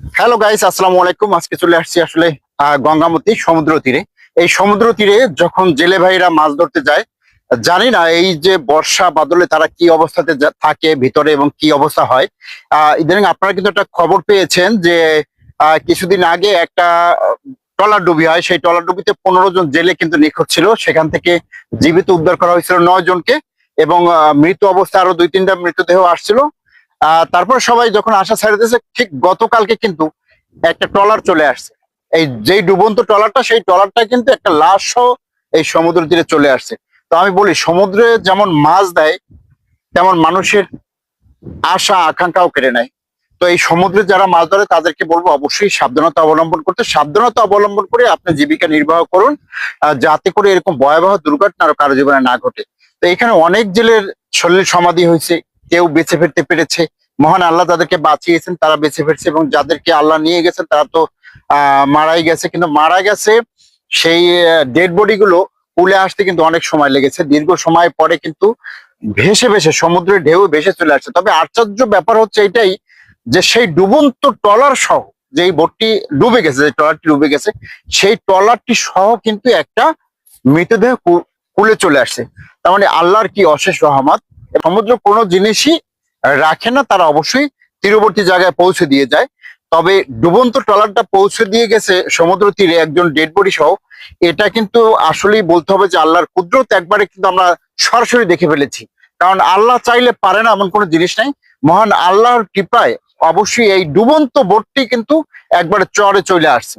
Hello guys আসসালামু আলাইকুম। আজকে চলে আসছি আসলে গঙ্গামতী সমুদ্র তীরে। এই সমুদ্র তীরে যখন জেলে ভাইরা মাছ ধরতে যায়, জানি না এই যে বর্ষা বাদলে তারা কি অবস্থাতে থাকে ভিতরে এবং কি অবস্থা হয়। আহ ইদানিং আপনারা কিন্তু একটা খবর পেয়েছেন যে কিছুদিন আগে একটা, ট্রলার ডুবি হয়। সেই ট্রলার ডুবিতে পনেরো জন জেলে কিন্তু নিখোঁজ ছিল। সেখান থেকে জীবিত উদ্ধার করা হয়েছিল নয় জনকে এবং মৃত অবস্থা আরও দুই তিনটা মৃতদেহ আসছিল। তারপর সবাই যখন আশা ছেড়ে দিয়েছে ঠিক গতকালকে কিন্তু একটা ট্রলার চলে আসছে। এই যেই ডুবন্ত ট্রলারটা, সেই ট্রলারটা কিন্তু একটা লাশ এই সমুদ্র তীরে চলে আসছে। তো আমি বলি, সমুদ্রে যেমন মাছ দেয়, তেমন মানুষের আশা, আকাঙ্ক্ষাও কেড়ে নেয়। তো এই সমুদ্রে যারা মাছ ধরে, তাদেরকে বলব অবশ্যই সাবধানতা অবলম্বন করতে। সাবধানতা অবলম্বন করে আপনি জীবিকা নির্বাহ করুন যাতে করে এরকম ভয়াবহ দুর্ঘটনা আরও কারও জীবনে না ঘটে। তো এখানে অনেক জেলের শরীর সমাধি হয়েছে কেউ বেঁচে ফিরতে পেরেছে। মহান আল্লাহ তাদেরকে বাঁচিয়েছেন, তারা বেঁচে ফিরছে এবং যাদেরকে আল্লাহ নিয়ে গেছেন, তারা তো মারাই গেছে। কিন্তু মারা গেছে, সেই ডেড বডি গুলো কুলে আসতে কিন্তু অনেক সময় লেগেছে। দীর্ঘ সময় পরে কিন্তু ভেসে ভেসে সমুদ্রের ঢেউ ভেসে চলে আসছে। তবে আশ্চর্য ব্যাপার হচ্ছে এটাই যে সেই ডুবন্ত ট্রলার সহ যেই বোটটি ডুবে গেছে, যে ট্রলারটি ডুবে গেছে, সেই ট্রলারটি সহ কিন্তু একটা মৃতদেহ কুলে চলে আসছে। তার মানে আল্লাহর কি অশেষ রহমত সমুদ্র কোনো জিনিসই রাখে না, তারা অবশ্যই তীরবর্তী জায়গায় পৌঁছে দিয়ে যায়। তবে ডুবন্ত ট্রলারটা পৌঁছে দিয়ে গেছে সমুদ্র তীরে একজন ডেড বডি সহ। এটা কিন্তু আসলেই বলতে হবে যে আল্লাহর কুদরত একবারে কিন্তু আমরা সরাসরি দেখে ফেলেছি। কারণ আল্লাহ চাইলে পারে না এমন কোনো জিনিস নাই। মহান আল্লাহর কৃপায় অবশ্যই এই ডুবন্ত বোটটি কিন্তু একবারে চরে চলে আসছে।